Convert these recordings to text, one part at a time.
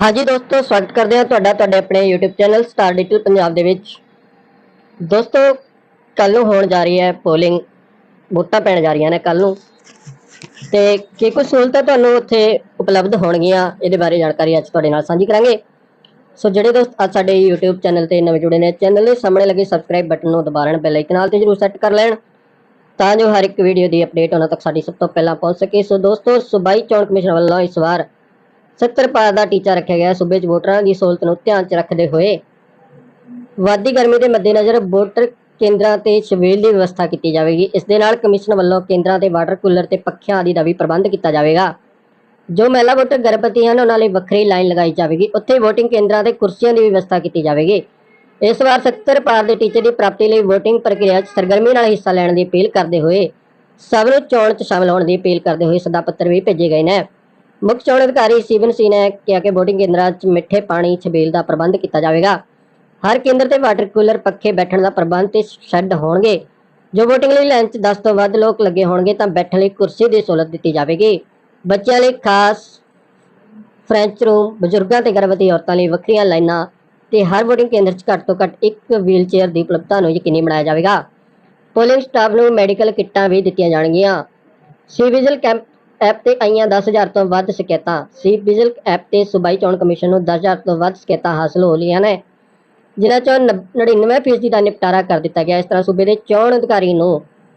ਹਾਂਜੀ ਦੋਸਤੋ, ਸਵਾਗਤ ਕਰਦੇ ਹਾਂ ਤੁਹਾਡਾ, ਤੁਹਾਡੇ ਆਪਣੇ YouTube channel star digital Punjab ਦੇ ਵਿੱਚ। ਦੋਸਤੋ ਕੱਲ ਨੂੰ ਹੋਣ ਜਾ ਰਹੀ ਹੈ ਪੋਲਿੰਗ ਵੋਟਾਂ ਪੈਣ ਜਾ ਰਹੀਆਂ ਨੇ ਕੱਲ ਨੂੰ। ਤੇ ਕੀ ਕੁਝ ਸਹੂਲਤਾਂ ਤੁਹਾਨੂੰ ਉੱਥੇ ਉਪਲਬਧ ਹੋਣਗੀਆਂ, ਇਹਦੇ ਬਾਰੇ ਜਾਣਕਾਰੀ ਅੱਜ ਤੁਹਾਡੇ ਨਾਲ ਸਾਂਝੀ ਕਰਾਂਗੇ। ਸੋ ਜਿਹੜੇ ਦੋਸਤ ਅੱਜ ਸਾਡੇ YouTube ਚੈਨਲ ਤੇ ਨਵੇਂ ਜੁੜੇ ਨੇ ਚੈਨਲ ਦੇ ਸਾਹਮਣੇ ਲੱਗੇ ਸਬਸਕ੍ਰਾਈਬ ਬਟਨ ਨੂੰ ਦਬਾ ਲੈਣ ਬੈਲ ਆਈਕਨ ਨਾਲ ਤੇ ਜਰੂਰ ਸੈੱਟ ਕਰ ਲੈਣ, ਤਾਂ ਜੋ ਹਰ ਇੱਕ ਵੀਡੀਓ ਦੀ ਅਪਡੇਟ ਉਹਨਾਂ ਤੱਕ ਸਾਡੀ ਸਭ ਤੋਂ ਪਹਿਲਾਂ ਪਹੁੰਚ ਸਕੇ। ਸੋ ਦੋਸਤੋ, ਸੂਬਾਈ ਚੋਣ ਕਮਿਸ਼ਨ ਵੱਲੋਂ ਇਸ ਵਾਰ 70 ਪਾਰ ਦਾ ਟੀਚਾ ਰੱਖਿਆ ਗਿਆ। ਸੂਬੇ 'ਚ ਵੋਟਰਾਂ ਦੀ ਸਹੂਲਤ ਨੂੰ ਧਿਆਨ 'ਚ ਰੱਖਦੇ ਹੋਏ ਵਾਦੀ ਗਰਮੀ ਦੇ ਮੱਦੇਨਜ਼ਰ ਵੋਟਰ ਕੇਂਦਰਾਂ ਤੇ ਛਬੀਲ ਦੀ ਵਿਵਸਥਾ ਕੀਤੀ ਜਾਵੇਗੀ। ਇਸ ਦੇ ਨਾਲ ਕਮਿਸ਼ਨ ਵੱਲੋਂ ਕੇਂਦਰਾਂ ਤੇ ਵਾਟਰ ਕੂਲਰ ਤੇ ਪੱਖਿਆਂ ਆਦਿ ਦਾ ਵੀ ਪ੍ਰਬੰਧ ਕੀਤਾ ਜਾਵੇਗਾ। ਜੋ ਮਹਿਲਾ ਵੋਟਰ ਗਰਭਵਤੀ ਹਨ, ਉਹਨਾਂ ਲਈ ਵੱਖਰੀ ਲਾਈਨ ਲਗਾਈ ਜਾਵੇਗੀ। ਉੱਥੇ VOTING ਕੇਂਦਰਾਂ ਤੇ ਕੁਰਸੀਆਂ ਦੀ ਵਿਵਸਥਾ ਕੀਤੀ ਜਾਵੇਗੀ। ਇਸ ਵਾਰ 70 ਪਾਰ ਦੇ ਟੀਚੇ ਦੀ ਪ੍ਰਾਪਤੀ ਲਈ VOTING ਪ੍ਰਕਿਰਿਆ 'ਚ ਸਰਗਰਮੀ ਨਾਲ ਹਿੱਸਾ ਲੈਣ ਦੀ ਅਪੀਲ ਕਰਦੇ ਹੋਏ ਸਭ ਨੂੰ ਚੋਣ 'ਚ ਸ਼ਾਮਲ ਹੋਣ ਦੀ ਅਪੀਲ ਕਰਦੇ ਹੋਏ ਸੱਦਾ ਪੱਤਰ ਵੀ ਭੇਜੇ ਗਏ ਨੇ। ਮੁੱਖ ਚੋਣ ਅਧਿਕਾਰੀ ਸੀਵਨ ਸੀ ਨੇ ਕਿਹਾ ਕਿ VOTING ਕੇਂਦਰਾਂ 'ਚ ਮਿੱਠੇ ਪਾਣੀ, ਛਬੀਲ ਦਾ ਪ੍ਰਬੰਧ ਕੀਤਾ ਜਾਵੇਗਾ। ਹਰ ਕੇਂਦਰ ਤੇ ਵਾਟਰ ਕੂਲਰ ਪੱਖੇ ਬੈਠਣ ਦਾ ਪ੍ਰਬੰਧ ਤੇ ਸ਼ੈੱਡ ਹੋਣਗੇ। ਜੋ VOTING ਲਈ ਲਾਈਨ 'ਚ 10 ਤੋਂ ਵੱਧ ਲੋਕ ਲੱਗੇ ਹੋਣਗੇ, ਤਾਂ ਬੈਠਣ ਲਈ ਕੁਰਸੀ ਦੀ ਸਹੂਲਤ ਦਿੱਤੀ ਜਾਵੇਗੀ। ਬੱਚਿਆਂ ਲਈ ਖਾਸ ਫ੍ਰੈਂਚ ਰੂਮ ਬਜ਼ੁਰਗਾਂ ਤੇ ਗਰਭਵਤੀ ਔਰਤਾਂ ਲਈ ਵੱਖਰੀਆਂ ਲਾਈਨਾਂ ਤੇ ਹਰ VOTING ਕੇਂਦਰ 'ਚ ਘੱਟ ਤੋਂ ਘੱਟ ਇੱਕ ਵੀਲਚੇਅਰ ਦੀ ਉਪਲਬਧਤਾ ਨੂੰ ਯਕੀਨੀ ਬਣਾਇਆ ਜਾਵੇਗਾ। ਪੋਲਿੰਗ ਸਟਾਫ ਨੂੰ ਮੈਡੀਕਲ ਕਿੱਟਾਂ ਵੀ ਦਿੱਤੀਆਂ ਜਾਣਗੀਆਂ। ਸੀ ਵਿਜਲ ਕੈਂਪ ਐਪ ਤੇ ਆਈਆਂ 10000 ਤੋਂ ਵੱਧ ਸ਼ਿਕਾਇਤਾਂ। ਸੀ ਵਿਜਲ ਐਪ ਤੇ ਸੂਬਾਈ ਚੋਣ ਕਮਿਸ਼ਨ ਨੂੰ 10000 ਤੋਂ ਵੱਧ ਸ਼ਿਕਾਇਤਾਂ ਹਾਸਲ ਹੋ ਲਈਆਂ ਨੇ, ਜਿਨ੍ਹਾਂ ਚੋਂ 99% ਦਾ ਨਿਪਟਾਰਾ ਕਰ ਦਿੱਤਾ ਗਿਆ। ਇਸ ਤਰ੍ਹਾਂ ਸੂਬੇ ਦੇ ਚੋਣ ਅਧਿਕਾਰੀ ਨੂੰ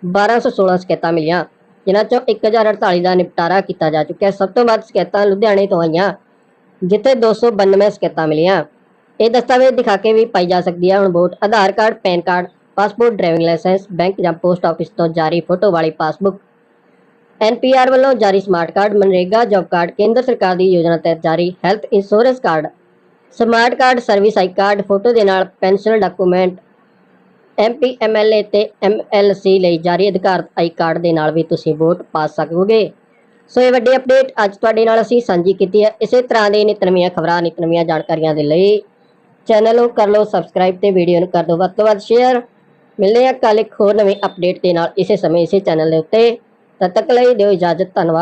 1216 ਸ਼ਿਕਾਇਤਾਂ ਮਿਲੀਆਂ, ਜਿਨ੍ਹਾਂ ਚੋਂ 1048 ਦਾ ਨਿਪਟਾਰਾ ਕੀਤਾ ਜਾ ਚੁੱਕਿਆ। ਸਭ ਤੋਂ ਵੱਧ ਸ਼ਿਕਾਇਤਾਂ ਲੁਧਿਆਣੇ ਤੋਂ ਆਈਆਂ, ਜਿੱਥੇ 292 ਸ਼ਿਕਾਇਤਾਂ ਮਿਲੀਆਂ। ਇਹ ਦਸਤਾਵੇਜ਼ ਦਿਖਾ ਕੇ ਵੀ ਪਾਈ ਜਾ ਸਕਦੀ ਹੈ। ਹੁਣ vote, Aadhaar card, pan card, passport, driving licence, bank ਜਾਂ ਪੋਸਟ ਆਫਿਸ ਤੋਂ ਜਾਰੀ ਫੋਟੋ ਵਾਲੀ ਪਾਸਬੁੱਕ ਐਨਪੀਆਰ ਵੱਲੋਂ ਜਾਰੀ smart card MNREGA job card ਕੇਂਦਰ ਸਰਕਾਰ ਦੀ ਯੋਜਨਾ ਤਹਿਤ ਜਾਰੀ health insurance card. Smart card, service I card, photo ਦੇ ਨਾਲ ਪੈਨਸ਼ਨ ਡਾਕੂਮੈਂਟ ਐਮਪੀ ਐਮਐਲਏ ਤੇ ਐਮਐਲਸੀ ਲਈ ਜਾਰੀ ਅਧਿਕਾਰਤ ਆਈ ਕਾਰਡ ਦੇ ਨਾਲ ਵੀ ਤੁਸੀਂ ਵੋਟ ਪਾ ਸਕੋਗੇ। ਸੋ ਇਹ ਵੱਡੀ ਅਪਡੇਟ ਅੱਜ ਤੁਹਾਡੇ ਨਾਲ ਅਸੀਂ ਸਾਂਝੀ ਕੀਤੀ ਹੈ। ਇਸੇ ਤਰ੍ਹਾਂ ਦੇ ਨਿਤ ਨਵੀਆਂ ਖਬਰਾਂ ਨਿਤ ਨਵੀਆਂ ਜਾਣਕਾਰੀਆਂ ਦੇ ਲਈ ਚੈਨਲ ਨੂੰ ਕਰ ਲਓ ਸਬਸਕ੍ਰਾਈਬ ਤੇ ਵੀਡੀਓ ਨੂੰ ਕਰ ਦਿਓ ਵੱਧ ਤੋਂ ਵੱਧ ਸ਼ੇਅਰ। ਮਿਲਦੇ ਹਾਂ ਕੱਲ ਇੱਕ ਹੋਰ ਨਵੀਂ ਅਪਡੇਟ ਦੇ ਨਾਲ ਇਸੇ ਸਮੇਂ, ਇਸੇ ਚੈਨਲ ਦੇ ਉੱਤੇ। ਤਦ ਤੱਕ ਲਈ ਦਿਓ ਇਜਾਜ਼ਤ ਧੰਨਵਾਦ।